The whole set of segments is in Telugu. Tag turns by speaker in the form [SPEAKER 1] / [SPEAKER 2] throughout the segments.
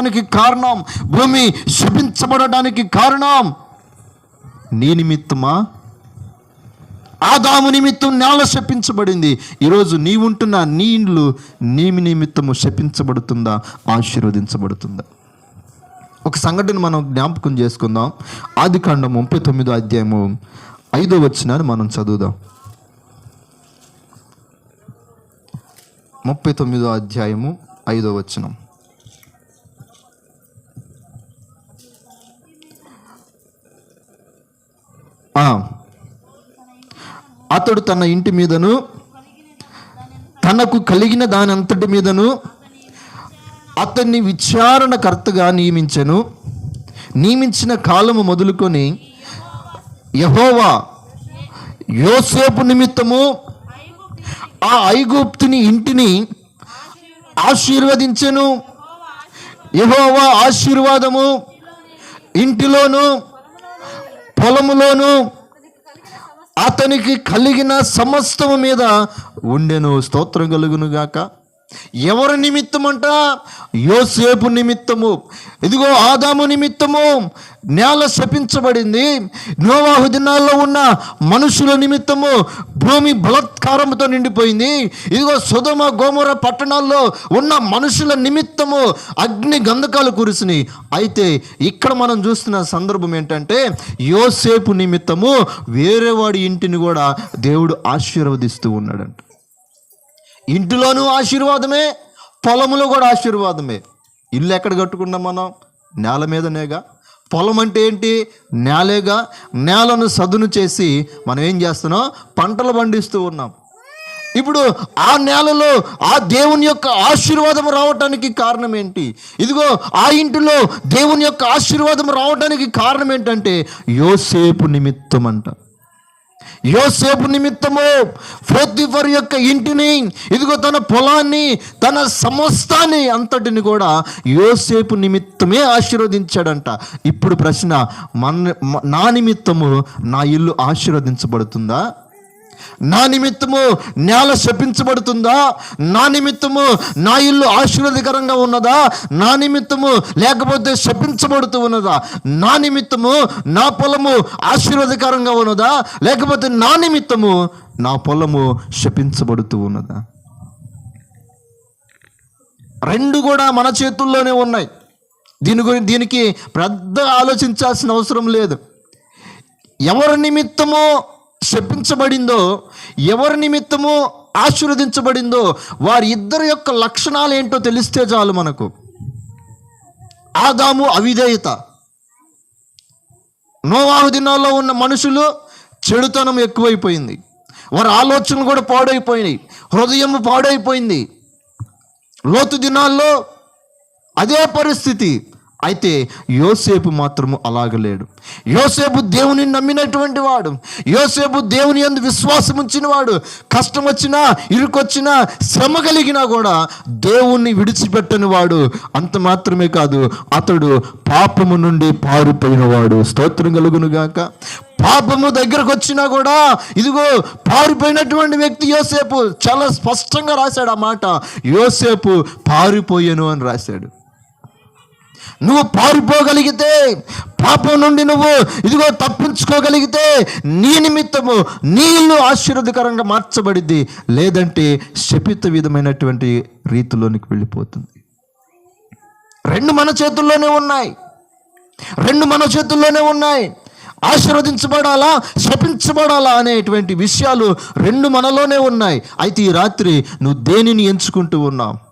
[SPEAKER 1] పడటానికి కారణం? భూమి శపించబడటానికి కారణం? నీ నిమిత్తమా? ఆదాము నిమిత్తం నేల శపించబడింది. ఈరోజు నీవుంటున్న నీ ఇండ్లు నీ నిమిత్తము శపించబడుతుందా? ఆశీర్వదించబడుతుందా? ఒక సంఘటన మనం జ్ఞాపకం చేసుకుందాం. ఆది కాండం ముప్పై తొమ్మిదో అధ్యాయము ఐదో వచ్చినాన్ని మనం చదువుదాం. ముప్పై తొమ్మిదో అధ్యాయము ఐదో వచనం. అతడు తన ఇంటి మీదను తనకు కలిగిన దాని అంతటి మీదను అతన్ని విచారణకర్తగా నియమించను. నియమించిన కాలము మొదలుకొని యహోవా యోసేపు నిమిత్తము ఆ ఐగుప్తుని ఇంటిని ఆశీర్వదించెను. యహోవా ఆశీర్వాదము ఇంటిలోనూ పొలములోను అతనికి కలిగిన సమస్తము మీద ఉండెను. స్తోత్రం కలుగును గాక ఎవరి నిమిత్తమంట? యోసేపు నిమిత్తము. ఇదిగో ఆదాము నిమిత్తము. నేల శపించబడింది. నోవాహు దినాల్లో ఉన్న మనుషుల నిమిత్తము భూమి బలత్కారంతో నిండిపోయింది. ఇదిగో సుధమ గోమర పట్టణాల్లో ఉన్న మనుషుల నిమిత్తము అగ్ని గంధకాలు కురిసినాయి. అయితే ఇక్కడ మనం చూస్తున్న సందర్భం ఏంటంటే యోసేపు నిమిత్తము వేరే వాడి ఇంటిని కూడా దేవుడు ఆశీర్వదిస్తూ ఉన్నాడంట. ఇంటిలోనూ ఆశీర్వాదమే పొలములో కూడా ఆశీర్వాదమే. ఇల్లు ఎక్కడ కట్టుకున్నాం మనం? నేల మీదనేగా. పొలం అంటే ఏంటి? నేలేగా. నేలను సదును చేసి మనం ఏం చేస్తున్నాం? పంటలు పండిస్తూ ఉన్నాం. ఇప్పుడు ఆ నేలలో ఆ దేవుని యొక్క ఆశీర్వాదం రావటానికి కారణం ఏంటి? ఇదిగో ఆ ఇంటిలో దేవుని యొక్క ఆశీర్వాదం రావటానికి కారణం ఏంటంటే యోసేపు నిమిత్తం అంట యోసేపు నిమిత్తము ఫోతిఫర్ యొక్క ఇంటిని ఇదిగో తన పొలాన్ని తన సమస్తాన్ని అంతటిని కూడా యోసేపు నిమిత్తమే ఆశీర్వదించాడంట. ఇప్పుడు ప్రశ్న మన నా నిమిత్తము నా ఇల్లు ఆశీర్వదించబడుతుందా? నా నిమిత్తము నేల శపించబడుతుందా? నా నిమిత్తము నా ఇల్లు ఆశీర్వదకరంగా ఉన్నదా? నా నిమిత్తము లేకపోతే శపించబడుతూ ఉన్నదా? నా నిమిత్తము నా పొలము ఆశీర్వదకరంగా ఉన్నదా? లేకపోతే నా నిమిత్తము నా పొలము శపించబడుతూ ఉన్నదా? రెండు కూడా మన చేతుల్లోనే ఉన్నాయి. దీని గురించి దీనికి పెద్ద ఆలోచించాల్సిన అవసరం లేదు. ఎవరి నిమిత్తమో శపించబడిందో ఎవరి నిమిత్తమో ఆశీర్వదించబడిందో వారి ఇద్దరి యొక్క లక్షణాలు ఏంటో తెలిస్తే చాలు మనకు. ఆదాము అవిధేయత. నోవాహు దినాల్లో ఉన్న మనుషులు చెడుతనం ఎక్కువైపోయింది. వారి ఆలోచనలు కూడా పాడైపోయినాయి. హృదయం పాడైపోయింది. లోతు దినాల్లో అదే పరిస్థితి. అయితే యోసేపు మాత్రము అలాగలేడు యోసేపు దేవుని నమ్మినటువంటి వాడు యోసేపు దేవుని ఎందు విశ్వాసం ఉంచిన వాడు కష్టం వచ్చినా ఇరుకొచ్చినా శ్రమ కలిగినా కూడా దేవుణ్ణి విడిచిపెట్టని వాడు అంత మాత్రమే కాదు అతడు పాపము నుండి పారిపోయినవాడు స్తోత్రం కలుగును గాక. పాపము దగ్గరకు వచ్చినా కూడా ఇదిగో పారిపోయినటువంటి వ్యక్తి యోసేపు చాలా స్పష్టంగా రాశాడు ఆ మాట. యోసేపు పారిపోయాను అని రాశాడు. నువ్వు పారిపోగలిగితే పాపం నుండి నువ్వు ఇదిగో తప్పించుకోగలిగితే నీ నిమిత్తము నీళ్ళు ఆశీర్వదకరంగా మార్చబడిద్ది. లేదంటే శపిత విధమైనటువంటి రీతిలోనికి వెళ్ళిపోతుంది. రెండు మన చేతుల్లోనే ఉన్నాయి. రెండు మన చేతుల్లోనే ఉన్నాయి. ఆశీర్వదించబడాలా శపించబడాలా అనేటువంటి విషయాలు రెండు మనలోనే ఉన్నాయి. అయితే ఈ రాత్రి నువ్వు దేనిని ఎంచుకుంటూ ఉన్నావు?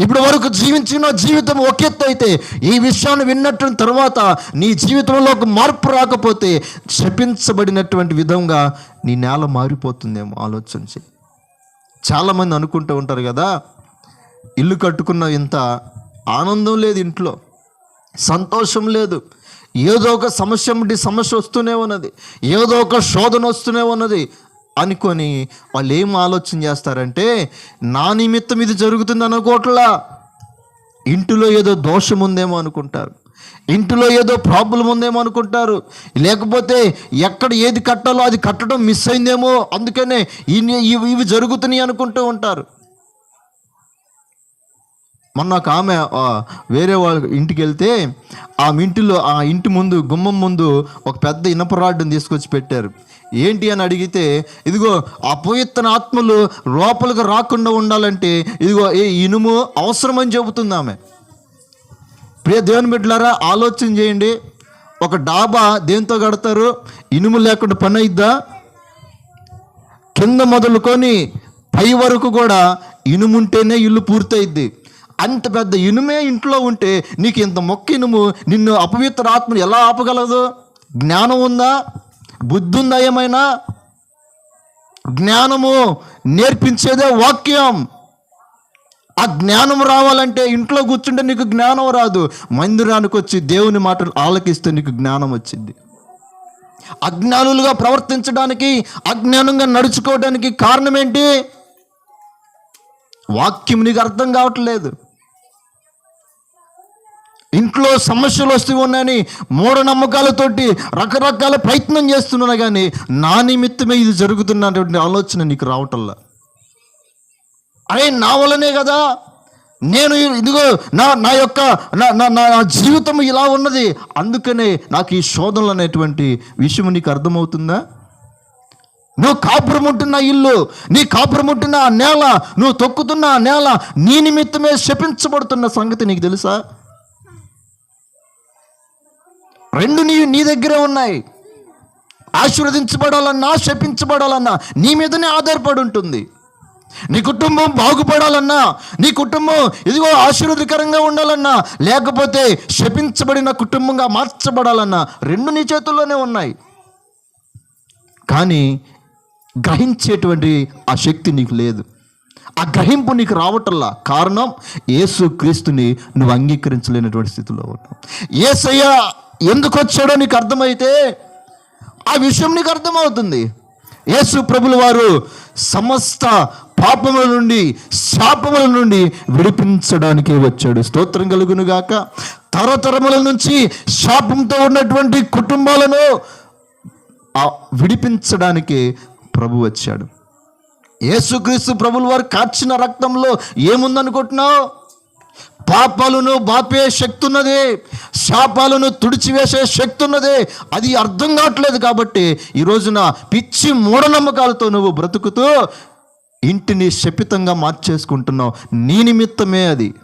[SPEAKER 1] ఇప్పుడు వరకు జీవించిన జీవితం ఒక ఎత్తు అయితే ఈ విషయాన్ని విన్నట్టు తర్వాత నీ జీవితంలో ఒక మార్పు రాకపోతే శపించబడినటువంటి విధంగా నీ నేల మారిపోతుందేమో ఆలోచన చేయి చాలామంది అనుకుంటూ ఉంటారు కదా ఇల్లు కట్టుకున్న ఇంత ఆనందం లేదు ఇంట్లో సంతోషం లేదు ఏదో ఒక సమస్య నుండి సమస్య వస్తూనే ఉన్నది ఏదో ఒక శోధన వస్తూనే ఉన్నది అనుకొని వాళ్ళు ఏం ఆలోచన చేస్తారంటే నా నిమిత్తం ఇది జరుగుతుంది అనుకోవట్లా ఇంటిలో ఏదో దోషం ఉందేమో అనుకుంటారు. ఇంటిలో ఏదో ప్రాబ్లం ఉందేమో అనుకుంటారు. లేకపోతే ఎక్కడ ఏది కట్టాలో అది కట్టడం మిస్ అయిందేమో అందుకనే ఇవి ఇవి జరుగుతున్నాయి అనుకుంటూ ఉంటారు. మొన్న ఒక ఆమె వేరే వాళ్ళ ఇంటికి వెళ్తే ఆ ఇంటిలో ఆ ఇంటి ముందు గుమ్మం ముందు ఒక పెద్ద ఇనప రాడ్డుని తీసుకొచ్చి పెట్టారు. ఏంటి అని అడిగితే ఇదిగో అపవిత్ర ఆత్మలు లోపలికి రాకుండా ఉండాలంటే ఇదిగో ఏ ఇనుము అవసరమని చెబుతుంది ఆమె. ప్రియ దేవుని బిడ్డలారా ఆలోచన చేయండి. ఒక డాబా దేంతో కడతారు? ఇనుము లేకుండా పని అయిద్దా? కింద మొదలుకొని పై వరకు కూడా ఇనుముంటేనే ఇల్లు పూర్తయిద్ది. అంత పెద్ద ఇనుమే ఇంట్లో ఉంటే నీకు ఇంత మొక్క ఇనుము నిన్ను అపవిత్ర ఆత్మను ఎలా ఆపగలదు? జ్ఞానం ఉందా? బుద్ధి ఉందా ఏమైనా? జ్ఞానము నేర్పించేదే వాక్యం. ఆ జ్ఞానం రావాలంటే ఇంట్లో కూర్చుంటే నీకు జ్ఞానం రాదు. మందిరానికి వచ్చి దేవుని మాటలు ఆలకిస్తే నీకు జ్ఞానం వచ్చింది. అజ్ఞానులుగా ప్రవర్తించడానికి అజ్ఞానంగా నడుచుకోవడానికి కారణం ఏంటి? వాక్యం నీకు అర్థం కావట్లేదు. ఇంట్లో సమస్యలు వస్తూ ఉన్నాయని మూఢనమ్మకాలతోటి రకరకాల ప్రయత్నం చేస్తున్నా కానీ నా నిమిత్తమే ఇది జరుగుతున్నటువంటి ఆలోచన నీకు రావటంలా? అరే నా వల్లనే కదా. నేను ఇదిగో నా నా యొక్క నా నా నా జీవితం ఇలా ఉన్నది. అందుకనే నాకు ఈ శోధనలు అనేటువంటి విషయం నీకు అర్థమవుతుందా? నువ్వు కాపురం ఉంటున్న ఇల్లు నీ కాపురం ఉంటున్న నేల నువ్వు తొక్కుతున్న నేల నీ నిమిత్తమే శపించబడుతున్న సంగతి నీకు తెలుసా? రెండు నీ నీ దగ్గరే ఉన్నాయి. ఆశీర్వదించబడాలన్నా శపించబడాలన్నా నీ మీదనే ఆధారపడి ఉంటుంది. నీ కుటుంబం బాగుపడాలన్నా నీ కుటుంబం ఇదిగో ఆశీర్వదకరంగా ఉండాలన్నా లేకపోతే శపించబడిన కుటుంబంగా మార్చబడాలన్నా రెండు నీ చేతుల్లోనే ఉన్నాయి. కానీ గ్రహించేటువంటి ఆ శక్తి నీకు లేదు. ఆ గ్రహింపు నీకు రావటల్లా కారణం యేసు క్రీస్తుని నువ్వు అంగీకరించలేనటువంటి స్థితిలో ఉన్నావు. ఏసయ్య ఎందుకు వచ్చాడో నీకు అర్థమైతే ఆ విషయం నీకు అర్థమవుతుంది. యేసు ప్రభులు వారు సమస్త పాపముల నుండి శాపముల నుండి విడిపించడానికి వచ్చాడు. స్తోత్రం కలుగునుగాక తరతరముల నుంచి శాపంతో ఉన్నటువంటి కుటుంబాలను విడిపించడానికి ప్రభు వచ్చాడు. యేసుక్రీస్తు ప్రభుల వారు కార్చిన రక్తంలో ఏముందనుకుంటున్నావు? పాపాలను బాపే శక్తి ఉన్నది శాపాలను తుడిచివేసే శక్తి ఉన్నది అది అర్థం కావట్లేదు కాబట్టి ఈ రోజున పిచ్చి మూఢనమ్మకాలతో నువ్వు బ్రతుకుతూ ఇంటిని శపితంగా మార్చేసుకుంటున్నావు. నీ నిమిత్తమే అది.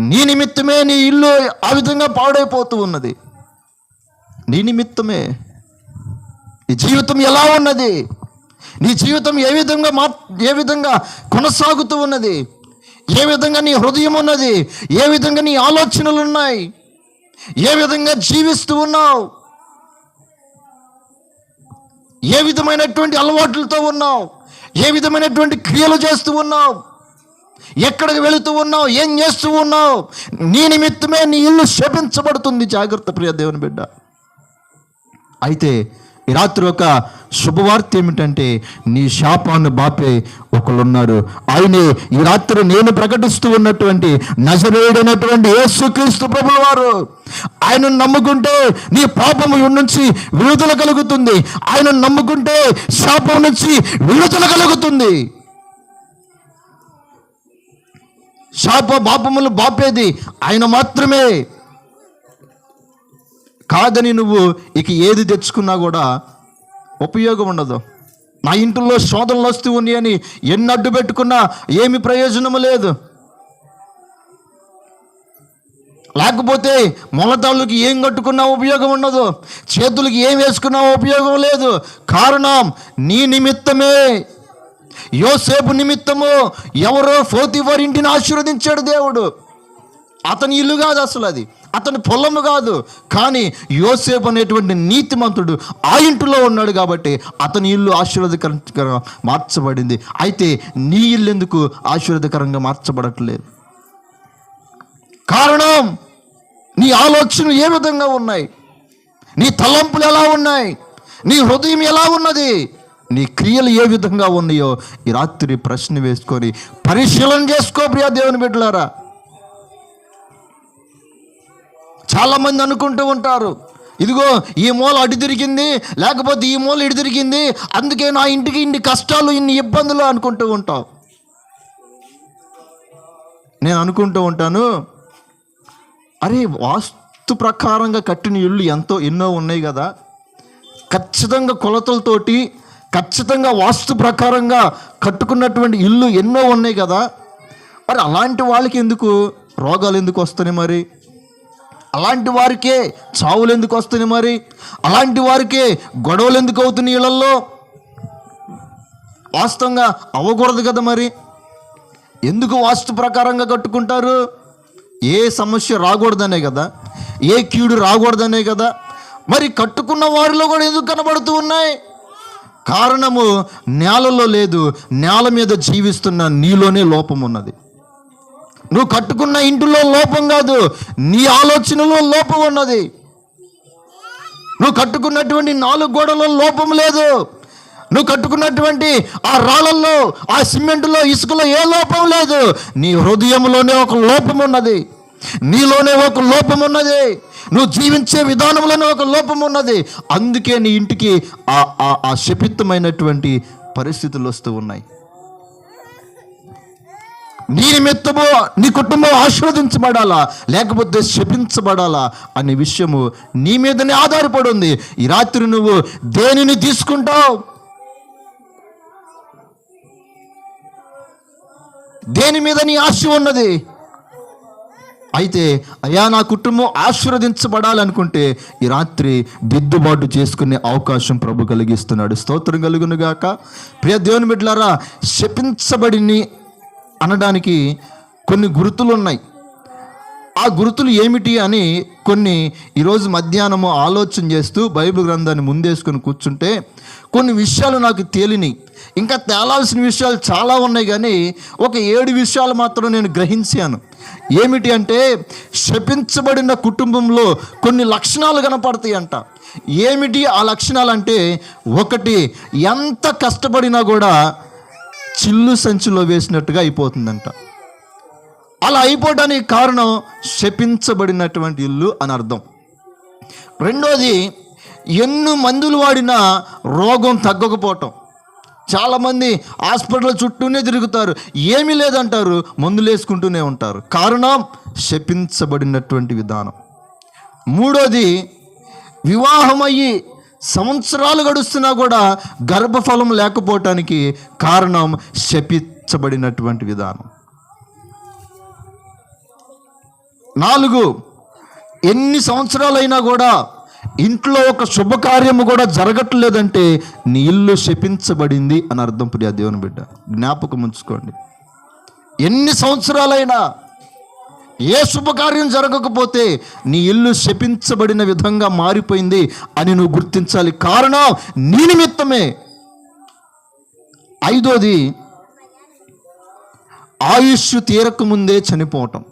[SPEAKER 1] నీ నిమిత్తమే నీ ఇల్లు ఆ విధంగా పాడైపోతూ ఉన్నది. నీ నిమిత్తమే. నీ జీవితం ఎలా ఉన్నది? నీ జీవితం ఏ విధంగా మా ఏ విధంగా కొనసాగుతూ ఉన్నది? ఏ విధంగా నీ హృదయం ఉన్నది? ఏ విధంగా నీ ఆలోచనలు ఉన్నాయి? ఏ విధంగా జీవిస్తూ ఉన్నావు? ఏ విధమైనటువంటి అలవాట్లతో ఉన్నావు? ఏ విధమైనటువంటి క్రియలు చేస్తూ ఉన్నావు? ఎక్కడికి వెళుతూ ఉన్నావు? ఏం చేస్తూ ఉన్నావు? నీ నిమిత్తమే నీ ఇల్లు శపించబడుతుంది జాగ్రత్త ప్రియ దేవుని బిడ్డ. అయితే ఈ రాత్రి ఒక శుభవార్త ఏమిటంటే నీ శాపాన్ని బాపే ఒకళ్ళున్నారు. ఆయనే ఈ రాత్రి నేను ప్రకటిస్తూ ఉన్నటువంటి నజరేడైనటువంటి యేసుక్రీస్తు ప్రభుల వారు ఆయన నమ్ముకుంటే నీ పాపము నుంచి విడుదల కలుగుతుంది. ఆయన నమ్ముకుంటే శాపం నుంచి విడుదల కలుగుతుంది. శాప పాపములు బాపేది ఆయన మాత్రమే. కాదని నువ్వు ఇక ఏది తెచ్చుకున్నా కూడా ఉపయోగం ఉండదు. నా ఇంట్లో శోధనలు వస్తూ ఉన్నాయని ఎన్ని అడ్డు పెట్టుకున్నా ఏమి ప్రయోజనము లేదు. లేకపోతే మొలతాళ్ళకి ఏం కట్టుకున్నా ఉపయోగం ఉండదు. చేతులకి ఏం వేసుకున్నా ఉపయోగం లేదు. కారణం నీ నిమిత్తమే. యోసేపు నిమిత్తము ఎవరో ఫోతిఫర్ ఇంటిని ఆశీర్వదించాడు దేవుడు. అతని ఇల్లు కాదు అసలు అది. అతని పొలము కాదు. కానీ యోసేపు అనేటువంటి నీతిమంతుడు ఆ ఇంటిలో ఉన్నాడు కాబట్టి అతని ఇల్లు ఆశీర్వాదకరంగా మార్చబడింది. అయితే నీ ఇల్లు ఎందుకు ఆశీర్వాదకరంగా మార్చబడట్లేదు? కారణం నీ ఆలోచనలు ఏ విధంగా ఉన్నాయి? నీ తలంపులు ఎలా ఉన్నాయి? నీ హృదయం ఎలా ఉన్నది? నీ క్రియలు ఏ విధంగా ఉన్నాయో ఈ రాత్రి ప్రశ్న వేసుకొని పరిశీలన చేసుకో ప్రియా దేవుని బిడ్డలారా. చాలామంది అనుకుంటూ ఉంటారు. ఇదిగో ఈ మూల అటు తిరిగింది లేకపోతే ఈ మూల ఇటు తిరిగింది అందుకే నా ఇంటికి ఇన్ని కష్టాలు ఇన్ని ఇబ్బందులు అనుకుంటూ ఉంటావు. నేను అనుకుంటూ ఉంటాను అరే వాస్తు ప్రకారంగా కట్టిన ఇళ్ళు ఎంతో ఎన్నో ఉన్నాయి కదా. ఖచ్చితంగా కొలతలతోటి ఖచ్చితంగా వాస్తు ప్రకారంగా కట్టుకున్నటువంటి ఇల్లు ఎన్నో ఉన్నాయి కదా. మరి అలాంటి వాళ్ళకి ఎందుకు? రోగాలు ఎందుకు వస్తున్నాయి మరి? అలాంటి వారికే చావులు ఎందుకు వస్తున్నాయి మరి? అలాంటి వారికే గొడవలు ఎందుకు అవుతున్నాయి ఇళ్ళలో వాస్తవంగా అవ్వకూడదు కదా మరి? ఎందుకు వాస్తు ప్రకారంగా కట్టుకుంటారు? ఏ సమస్య రాకూడదనే కదా? ఏ కీడు రాకూడదనే కదా? మరి కట్టుకున్న వారిలో కూడా ఎందుకు కనబడుతూ ఉన్నాయి? కారణము నేలలో లేదు నేల మీద జీవిస్తున్న నీలోనే లోపం ఉన్నది నువ్వు కట్టుకున్న ఇంటిలో లోపం కాదు నీ ఆలోచనలో లోపం ఉన్నది. నువ్వు కట్టుకున్నటువంటి నాలుగు గోడలో లోపం లేదు. నువ్వు కట్టుకున్నటువంటి ఆ రాళ్ళల్లో ఆ సిమెంట్లో ఇసుకలో ఏ లోపం లేదు. నీ హృదయంలోనే ఒక లోపం ఉన్నది. నీలోనే ఒక లోపం ఉన్నది. నువ్వు జీవించే విధానంలోనే ఒక లోపం ఉన్నది. అందుకే నీ ఇంటికి ఆ ఆ- ఆ శపితమైనటువంటి పరిస్థితులు వస్తూ ఉన్నాయి. నీ నిమిత్తము నీ కుటుంబం ఆశీర్వదించబడాలా? లేకపోతే శపించబడాలా? అనే విషయము నీ మీదనే ఆధారపడి ఉంది. ఈ రాత్రి నువ్వు దేనిని తీసుకుంటావు? దేని మీద నీ ఆశ ఉన్నది? అయితే అయా నా కుటుంబం ఆశీర్వదించబడాలనుకుంటే ఈ రాత్రి దిద్దుబాటు చేసుకునే అవకాశం ప్రభు కలిగిస్తున్నాడు. స్తోత్రం కలుగునుగాక. ప్రియ దేవుని బిడ్డలారా శపించబడిని అనడానికి కొన్ని గుర్తులు ఉన్నాయి ఆ గుర్తులు ఏమిటి అని కొన్ని ఈరోజు మధ్యాహ్నము ఆలోచన చేస్తూ బైబిల్ గ్రంథాన్ని ముందేసుకొని కూర్చుంటే కొన్ని విషయాలు నాకు తేలినాయి. ఇంకా తేలాల్సిన విషయాలు చాలా ఉన్నాయి కానీ ఒక ఏడు విషయాలు మాత్రం నేను గ్రహించాను. ఏమిటి అంటే శపించబడిన కుటుంబంలో కొన్ని లక్షణాలు కనపడతాయి అంట. ఏమిటి ఆ లక్షణాలు అంటే ఒకటి ఎంత కష్టపడినా కూడా చిల్లు సంచిలో వేసినట్టుగా అయిపోతుందంట. అలా అయిపోవడానికి కారణం శపించబడినటువంటి ఇల్లు అని అర్థం. రెండోది ఎన్ని మందులు వాడినా రోగం తగ్గకపోవటం. చాలామంది హాస్పిటల్ చుట్టూనే తిరుగుతారు ఏమీ లేదంటారు మందులు వేసుకుంటూనే ఉంటారు. కారణం శపించబడినటువంటి విధానం. మూడోది వివాహమయ్యి సంవత్సరాలు గడుస్తున్నా కూడా గర్భఫలం లేకపోవటానికి కారణం శపించబడినటువంటి విధానం. నాలుగు ఎన్ని సంవత్సరాలైనా కూడా ఇంట్లో ఒక శుభకార్యము కూడా జరగట్లేదంటే నీ ఇల్లు శపించబడింది అని అర్థం. ప్రియా దేవుని బిడ్డ జ్ఞాపకం ఉంచుకోండి. ఎన్ని సంవత్సరాలైనా ఏ శుభకార్యం జరగకపోతే నీ ఇల్లు శపించబడిన విధంగా మారిపోయింది అని నువ్వు గుర్తించాలి. కారణం నీ నిమిత్తమే. ఐదోది ఆయుష్ తీరక ముందే చనిపోవటం.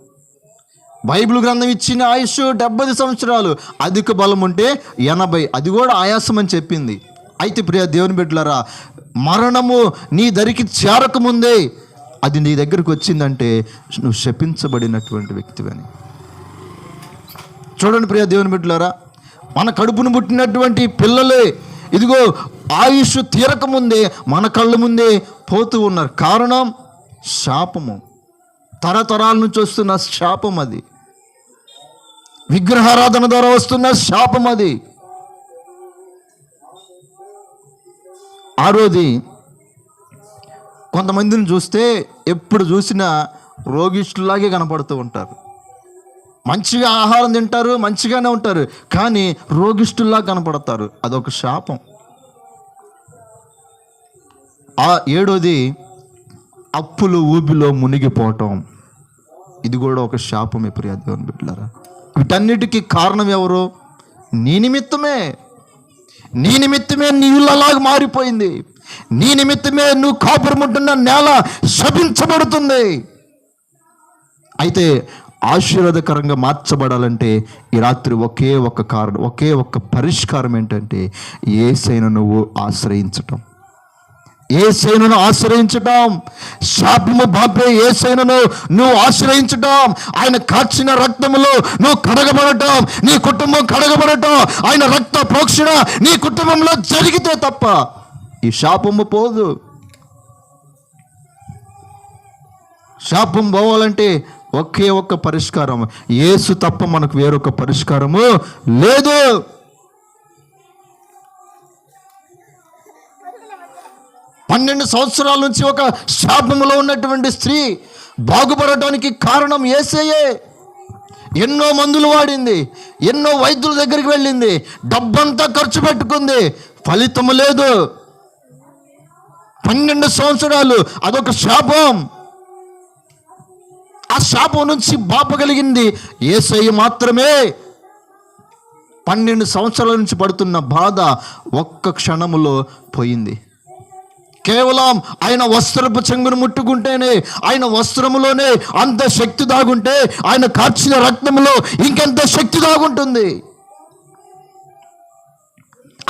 [SPEAKER 1] బైబిల్ గ్రంథం ఇచ్చిన ఆయుష్ డెబ్బై సంవత్సరాలు అధిక బలం ఉంటే ఎనభై అది కూడా ఆయాసం అని చెప్పింది. అయితే ప్రియ దేవుని బిడ్డలారా మరణము నీ దరికి చేరకముందే అది నీ దగ్గరికి వచ్చిందంటే నువ్వు శపించబడినటువంటి వ్యక్తివని. చూడండి ప్రియ దేవుని బిడ్డలారా మన కడుపును పుట్టినటువంటి పిల్లలే ఇదిగో ఆయుష్ తీరకముందే మన కళ్ళ ముందే పోతూ ఉన్నారు. కారణం శాపము. తరతరాల నుంచి వస్తున్న శాపం అది. విగ్రహారాధన ద్వారా వస్తున్న శాపం అది. ఆరోది కొంతమందిని చూస్తే ఎప్పుడు చూసినా రోగిష్ఠులాగే కనపడుతూ ఉంటారు. మంచిగా ఆహారం తింటారు మంచిగానే ఉంటారు కానీ రోగిష్ఠుల్లా కనపడతారు. అదొక శాపం. ఆ ఏడోది అప్పులు ఊబిలో మునిగిపోవటం. ఇది కూడా ఒక శాపమే ప్రియ దేవుని బిడ్డలారా. వీటన్నిటికీ కారణం ఎవరు? నీ నిమిత్తమే. నీ నిమిత్తమే నీ ఇల్లు అలాగ మారిపోయింది. నీ నిమిత్తమే నువ్వు కాపురముంటున్న నేల శపించబడుతుంది అయితే ఆశీర్వాదకరంగా మార్చబడాలంటే ఈ రాత్రి ఒకే ఒక్క కారణం ఒకే ఒక్క పరిష్కారం ఏంటంటే ఏ సైన నువ్వు ఆశ్రయించటం. ఏ సైనను ఆశ్రయించటం. శాపము బాపే ఏ సైనను నువ్వు ఆశ్రయించటం. ఆయన కాచిన రక్తములో నువ్వు కడగబడటం. నీ కుటుంబం కడగబడటం. ఆయన రక్త ప్రోక్షణ నీ కుటుంబంలో జరిగితే తప్ప ఈ శాపము పోదు. శాపం పోవాలంటే ఒకే ఒక్క పరిష్కారం ఏసు తప్ప మనకు వేరొక పరిష్కారము లేదు. పన్నెండు సంవత్సరాల నుంచి ఒక శాపములో ఉన్నటువంటి స్త్రీ బాగుపడటానికి కారణం ఏసయ్యే. ఎన్నో మందులు వాడింది ఎన్నో వైద్యుల దగ్గరికి వెళ్ళింది డబ్బంతా ఖర్చు పెట్టుకుంది ఫలితం లేదు. పన్నెండు సంవత్సరాలు అదొక శాపం. ఆ శాపం నుంచి బాపగలిగింది ఏసయ్య మాత్రమే పన్నెండు సంవత్సరాల నుంచి పడుతున్న బాధ ఒక్క క్షణములో పోయింది. కేవలం ఆయన వస్త్రపు చెంగును ముట్టుకుంటేనే ఆయన వస్త్రములోనే అంత శక్తి దాగుంటే ఆయన కార్చిన రక్తంలో ఇంకెంత శక్తి దాగుంటుంది?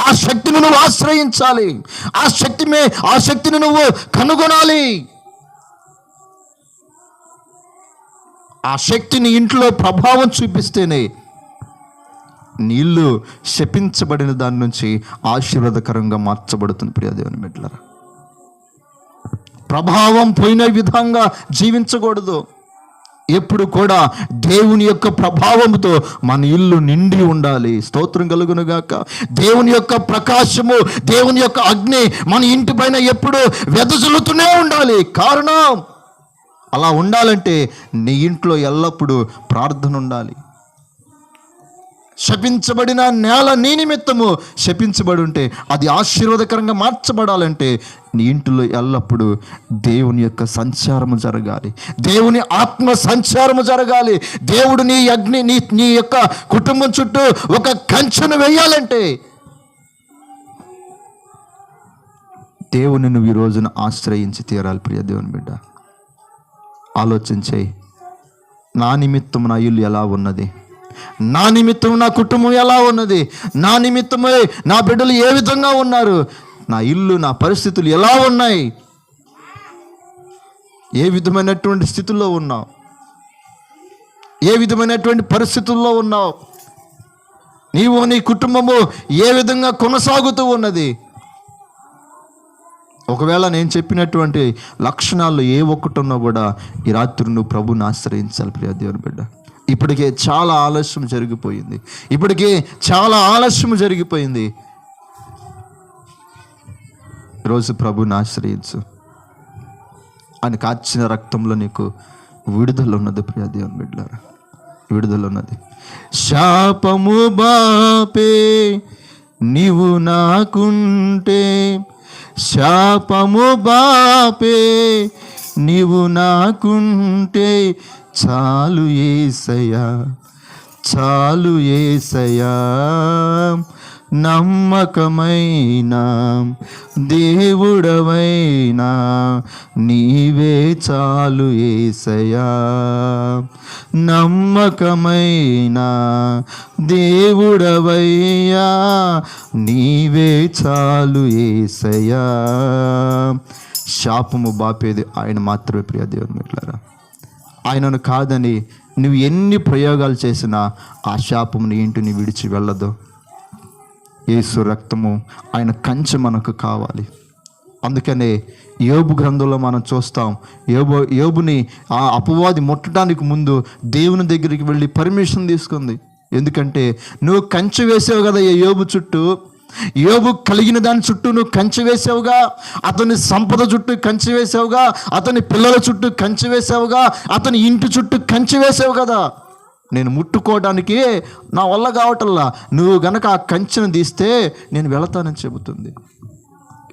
[SPEAKER 1] ఆ శక్తిని నువ్వు ఆశ్రయించాలి. ఆ శక్తి మే ఆ శక్తిని నువ్వు కనుగొనాలి. ఆ శక్తిని ఇంట్లో ప్రభావం చూపిస్తేనే నీళ్ళు శపించబడిన దాని నుంచి ఆశీర్వాదకరంగా మార్చబడుతుంది ప్రియదేవుని దేవుని ప్రభావం పోయిన విధంగా జీవించకూడదు. ఎప్పుడు కూడా దేవుని యొక్క ప్రభావంతో మన ఇల్లు నిండి ఉండాలి. స్తోత్రం కలుగునుగాక దేవుని యొక్క ప్రకాశము దేవుని యొక్క అగ్ని మన ఇంటి పైన ఎప్పుడు వెదజల్లుతూనే ఉండాలి. కారణం అలా ఉండాలంటే నీ ఇంట్లో ఎల్లప్పుడూ ప్రార్థన ఉండాలి. శపించబడిన నేల నీ నిమిత్తము శపించబడి ఉంటే అది ఆశీర్వాదకరంగా మార్చబడాలంటే నీ ఇంటిలో ఎల్లప్పుడూ దేవుని యొక్క సంచారము జరగాలి. దేవుని ఆత్మ సంచారము జరగాలి. దేవుడు నీ అగ్ని నీ నీ యొక్క కుటుంబం చుట్టూ ఒక కంచెను వేయాలంటే దేవుని నువ్వు ఈ రోజున ఆశ్రయించి తీరాలి ప్రియ దేవుని బిడ్డ. ఆలోచించే నా నిమిత్తం నా ఇల్లు ఎలా ఉన్నది? నా నిమిత్తం నా కుటుంబం ఎలా ఉన్నది? నా నిమిత్తమే నా బిడ్డలు ఏ విధంగా ఉన్నారు? నా ఇల్లు నా పరిస్థితులు ఎలా ఉన్నాయి? ఏ విధమైనటువంటి స్థితుల్లో ఉన్నావు? ఏ విధమైనటువంటి పరిస్థితుల్లో ఉన్నావు? నీవు నీ కుటుంబము ఏ విధంగా కొనసాగుతూ ఉన్నది? ఒకవేళ నేను చెప్పినటువంటి లక్షణాలు ఏ ఒక్కటున్నా కూడా ఈ రాత్రి నువ్వు ప్రభుని ఆశ్రయించాలి ప్రియ దేవుని బిడ్డ. ఇప్పటికే చాలా ఆలస్యం జరిగిపోయింది. ఇప్పటికే చాలా ఆలస్యం జరిగిపోయింది. ఈరోజు ప్రభుని ఆశ్రయించు. ఆయన కాచిన రక్తంలో నీకు విడుదల ఉన్నది ప్రియ దేవుని విడుదల ఉన్నది. శాపము బాపే నీవు నాకుంటే శాపము బాపే నీవు నాకుంటే చాలు ఏసయా చాలు ఏసయా నమ్మకమైన దేవుడవైనా నీవే చాలు ఏసయా నమ్మకమైన దేవుడవయ్యా నీవే చాలు ఏసయా శాపము బాపేది ఆయన మాత్రమే ప్రియ దేవుని మిట్లారా ఆయనను కాదని నువ్వు ఎన్ని ప్రయోగాలు చేసినా ఆ శాపం నీ ఇంటిని విడిచి వెళ్ళదు. యేసు రక్తము ఆయన కంచె మనకు కావాలి. అందుకనే యోబు గ్రంథంలో మనం చూస్తాం యోబు యోబుని ఆ అపవాది ముట్టడానికి ముందు దేవుని దగ్గరికి వెళ్ళి పర్మిషన్ తీసుకుంది. ఎందుకంటే నువ్వు కంచె వేసావు కదా ఈ యోబు చుట్టూ? యోగు కలిగిన దాని చుట్టూ నువ్వు కంచె వేసావుగా అతని సంపద చుట్టూ కంచె వేసావుగా అతని పిల్లల చుట్టూ కంచె వేసావుగా అతని ఇంటి చుట్టూ కంచె వేసావు కదా. నేను ముట్టుకోవడానికి నా వల్ల కావటల్లా నువ్వు గనక ఆ కంచెను తీస్తే నేను వెళతానని చెబుతుంది.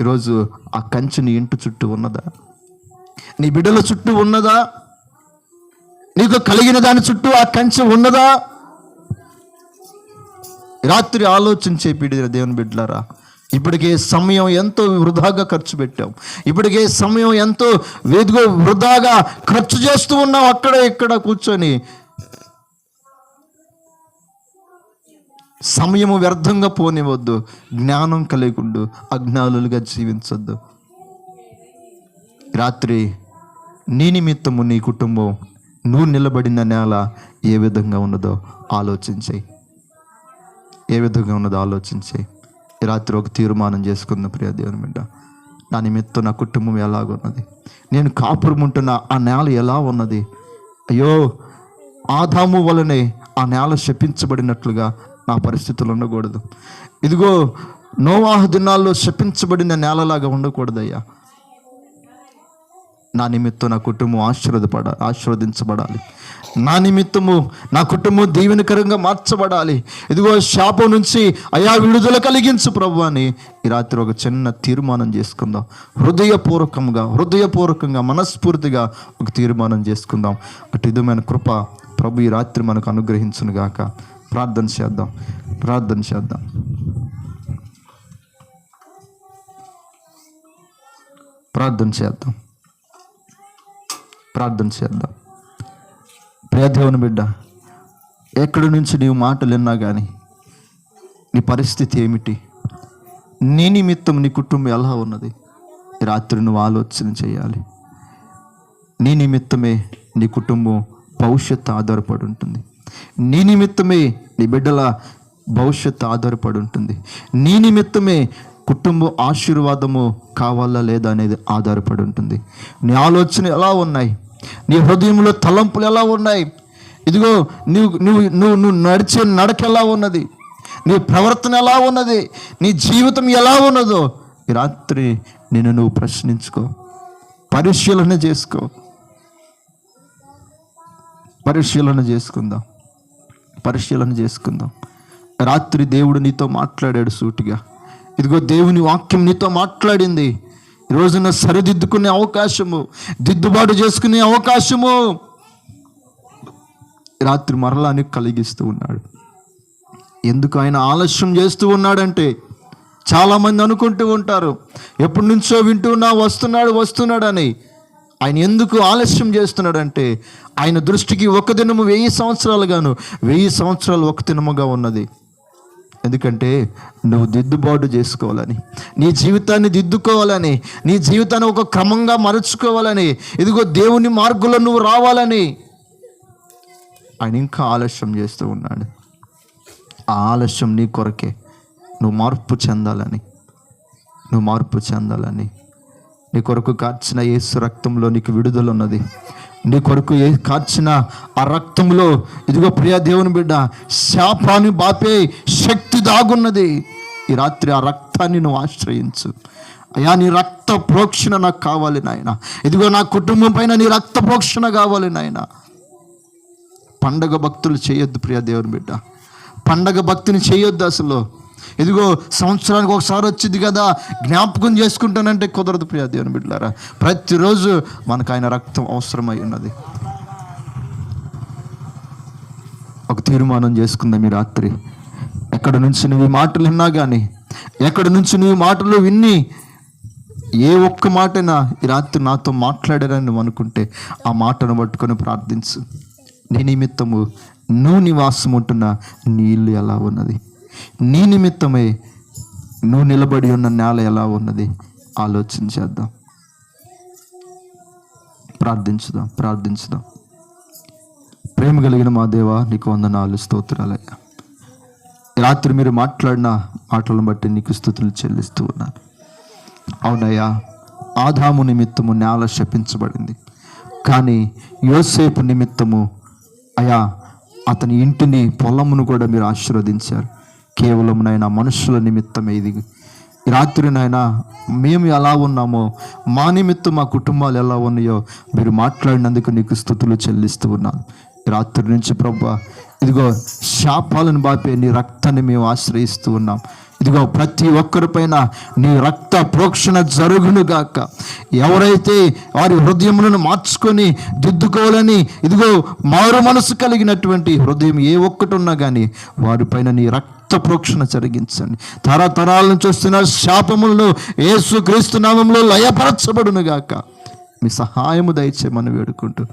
[SPEAKER 1] ఈరోజు ఆ కంచె నీ ఇంటి చుట్టూ ఉన్నదా? నీ బిడ్డల చుట్టూ ఉన్నదా? నీకు కలిగిన దాని చుట్టూ ఆ కంచె ఉన్నదా? రాత్రి ఆలోచన చేపిడి దేవుని బిడ్డలారా ఇప్పటికే సమయం ఎంతో వృధాగా ఖర్చు పెట్టాం. ఇప్పటికే సమయం ఎంతో వేదిగా వృధాగా ఖర్చు చేస్తూ ఉన్నాం అక్కడ ఇక్కడ కూర్చొని. సమయము వ్యర్థంగా పోనివద్దు జ్ఞానం కలిగుండు అజ్ఞానులుగా జీవించొద్దు. రాత్రి నీ నిమిత్తము నీ కుటుంబం నువ్వు నిలబడిన నేల ఏ విధంగా ఉన్నదో ఆలోచించాయి. ఏ విధంగా ఉన్నదో ఆలోచించి ఈ రాత్రి ఒక తీర్మానం చేసుకుందాం ప్రియ దేవుని బిడ్డ. నా నిమిత్తం నా కుటుంబం ఎలాగున్నది నేను కాపురం ఉంటున్న ఆ నేల ఎలా ఉన్నది? అయ్యో ఆదాము వలనే ఆ నేల శపించబడినట్లుగా నా పరిస్థితులు ఉండకూడదు. ఇదిగో నోవాహ దినాల్లో శపించబడిన నేలలాగా ఉండకూడదయ్యా. నా నిమిత్తం నా కుటుంబం ఆశీర్వదపడ ఆశీర్వదించబడాలి. నా నిమిత్తము నా కుటుంబం దీవెనకరంగా మార్చబడాలి. ఇదిగో శాపం నుంచి అయా విడుదల కలిగించు ప్రభు అని ఈ రాత్రి ఒక చిన్న తీర్మానం చేసుకుందాం. హృదయపూర్వకంగా హృదయపూర్వకంగా మనస్ఫూర్తిగా ఒక తీర్మానం చేసుకుందాం. అటు విధమైన కృప ప్రభు ఈ రాత్రి మనకు అనుగ్రహించును గాక. ప్రార్థన చేద్దాం. ప్రార్థన చేద్దాం. ప్రార్థన చేద్దాం. ప్రార్థన చేద్దాం. ప్రియదేవుని బిడ్డ ఎక్కడి నుంచి నీవు మాటలు విన్నా కానీ నీ పరిస్థితి ఏమిటి? నీ నిమిత్తం నీ కుటుంబం ఎలా ఉన్నది? రాత్రి నువ్వు ఆలోచన చేయాలి. నీ నిమిత్తమే నీ కుటుంబం భవిష్యత్తు ఆధారపడి ఉంటుంది. నీ నిమిత్తమే నీ బిడ్డల భవిష్యత్తు ఆధారపడి ఉంటుంది. నీ నిమిత్తమే కుటుంబం ఆశీర్వాదము కావాలా లేదా అనేది ఆధారపడి ఉంటుంది. నీ ఆలోచన ఎలా ఉన్నాయి? నీ హృదయంలో తలంపులు ఎలా ఉన్నాయి? ఇదిగో నువ్వు నువ్వు నువ్వు నువ్వు నడిచే నడక ఎలా ఉన్నది? నీ ప్రవర్తన ఎలా ఉన్నది? నీ జీవితం ఎలా ఉన్నదో ఈ రాత్రి నిన్ను నువ్వు ప్రశ్నించుకో. పరిశీలన చేసుకో. పరిశీలన చేసుకుందాం. పరిశీలన చేసుకుందాం. రాత్రి దేవుడు నీతో మాట్లాడాడు సూటిగా. ఇదిగో దేవుని వాక్యం నీతో మాట్లాడింది. ఈ రోజున సరిదిద్దుకునే అవకాశము దిద్దుబాటు చేసుకునే అవకాశము. రాత్రి మరలాని కలిగిస్తూ ఉన్నాడు. ఎందుకు ఆయన ఆలస్యం చేస్తూ ఉన్నాడంటే చాలామంది అనుకుంటూ ఉంటారు ఎప్పటి నుంచో వింటున్నా వస్తున్నాడు వస్తున్నాడని. ఆయన ఎందుకు ఆలస్యం చేస్తున్నాడంటే ఆయన దృష్టికి ఒక దినము వెయ్యి సంవత్సరాలుగాను వెయ్యి సంవత్సరాలు ఒక దినముగా ఉన్నది. ఎందుకంటే నువ్వు దిద్దుబాటు చేసుకోవాలని నీ జీవితాన్ని దిద్దుకోవాలని నీ జీవితాన్ని ఒక క్రమంగా మరుచుకోవాలని ఇదిగో దేవుని మార్గంలో నువ్వు రావాలని ఆయన ఇంకా ఆలస్యం చేస్తూ ఉన్నాడు. ఆ ఆలస్యం నీ కొరకే నువ్వు మార్పు చెందాలని నువ్వు మార్పు చెందాలని. నీ కొరకు కార్చిన యేసు రక్తంలో నీకు విడుదల ఉన్నది. నీ కొరకు ఏ కార్చిన ఆ రక్తంలో ఇదిగో ప్రియా దేవుని బిడ్డ శాపాన్ని బాపే శక్తి దాగున్నది. ఈ రాత్రి ఆ రక్తాన్ని నువ్వు ఆశ్రయించు. అయ్యా నీ రక్త ప్రోక్షణ నాకు కావాలి నాయన. ఇదిగో నా కుటుంబం పైన నీ రక్త ప్రోక్షణ కావాలి నాయన. పండగ భక్తులు చేయొద్దు ప్రియా దేవుని బిడ్డ. పండగ భక్తిని చేయొద్దు అసలు. ఇదిగో సంవత్సరానికి ఒకసారి వచ్చింది కదా జ్ఞాపకం చేసుకుంటానంటే కుదరదు ప్రియ దేవుని బిడ్డారా ప్రతిరోజు మనకు ఆయన రక్తం అవసరమై ఉన్నది. ఒక తీర్మానం చేసుకుందాం ఈ రాత్రి. ఎక్కడి నుంచి నువ్వు మాటలు విన్నా కానీ ఎక్కడి నుంచి నువ్వు మాటలు విన్ని ఏ ఒక్క మాటైనా ఈ రాత్రి నాతో మాట్లాడారని నువ్వు అనుకుంటే ఆ మాటను పట్టుకొని ప్రార్థించు. నీ నిమిత్తము నువ్వు నివాసం ఉంటున్న నీళ్ళు ఎలా ఉన్నది? నీ నిమిత్తమే నువ్వు నిలబడి ఉన్న నేల ఎలా ఉన్నది? ఆలోచన చేద్దాం. ప్రార్థించుదాం ప్రార్థించుదాం. ప్రేమ కలిగిన మా దేవ నీకు వందనాలు స్తోత్రాలయ్యా రాత్రి మీరు మాట్లాడిన మాటలను బట్టి నీకు స్థుతులు చెల్లిస్తూ ఉన్నాను. అవునయ్యా ఆదాము నిమిత్తము నేల శపించబడింది. కానీ యోసేపు నిమిత్తము అయా అతని ఇంటిని పొలమును కూడా మీరు ఆశీర్వదించారు. కేవలం నాయన మనుషుల నిమిత్తమే ఇది. రాత్రి నాయన మేము ఎలా ఉన్నామో మా నిమిత్తం మా కుటుంబాలు ఎలా ఉన్నాయో మీరు మాట్లాడినందుకు నీకు స్థుతులు చెల్లిస్తూ ఉన్నాను. రాత్రి నుంచి ప్రభా ఇదిగో శాపాలను బాపే నీ రక్తాన్ని మేము ఆశ్రయిస్తూ ఉన్నాం. ఇదిగో ప్రతి ఒక్కరిపైన నీ రక్త ప్రోక్షణ జరుగును గాక. ఎవరైతే వారి హృదయములను మార్చుకొని దిద్దుకోవాలని ఇదిగో మారు మనసు కలిగినటువంటి హృదయం ఏ ఒక్కటి ఉన్నా కానీ వారిపైన నీ రక్త ప్రోక్షణ జరిగించండి. తరతరాల నుంచి వస్తున్న శాపములను ఏసు క్రీస్తు నామంలో లయపరచబడును గాక. మీ సహాయము దయచేయమని వేడుకుంటూ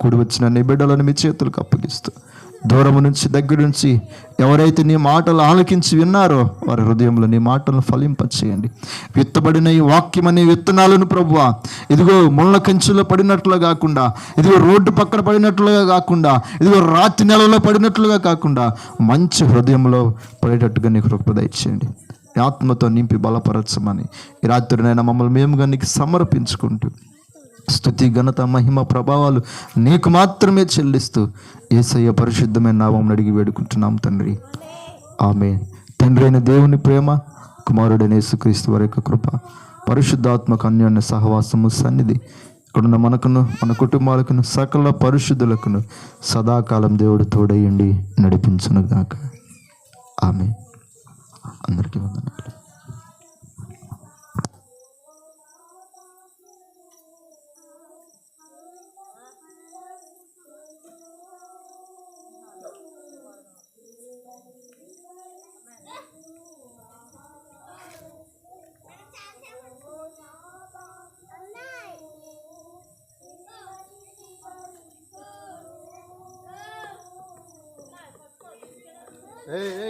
[SPEAKER 1] కూడి వచ్చిన నిబిడలను మీ చేతులకు అప్పగిస్తూ దూరము నుంచి దగ్గర నుంచి ఎవరైతే నీ మాటలు ఆలకించి విన్నారో వారి హృదయంలో నీ మాటలను ఫలింపచేయండి. విత్తబడిన ఈ వాక్యం అనే విత్తనాలను ప్రభువ ఇదిగో ముళ్ళ కంచులో పడినట్లుగా కాకుండా ఇదిగో రోడ్డు పక్కన పడినట్లుగా కాకుండా ఇదిగో రాతి నెలలో పడినట్లుగా కాకుండా మంచి హృదయంలో పడేటట్టుగా నీకు కృప ఆత్మతో నింపి బలపరచమని ఈ రాత్రినైనా మమ్మల్ని మేముగా నీకు సమర్పించుకుంటూ స్థుతి ఘనత మహిమ ప్రభావాలు నీకు మాత్రమే చెల్లిస్తూ ఏసయ్య పరిశుద్ధమైన నామం అడిగి వేడుకుంటున్నాం తండ్రి. ఆమె తండ్రి అయిన దేవుని ప్రేమ కుమారుడైన యేసుక్రీస్తు వారి యొక్క కృప పరిశుద్ధాత్మక అన్యోన్య సహవాసము సన్నిధి ఇక్కడున్న మనకును మన కుటుంబాలకును సకల పరిశుద్ధులకును సదాకాలం దేవుడు తోడయ్యండి నడిపించునుగాక. ఆమె అందరికీ వందనాలు. Hey, hey.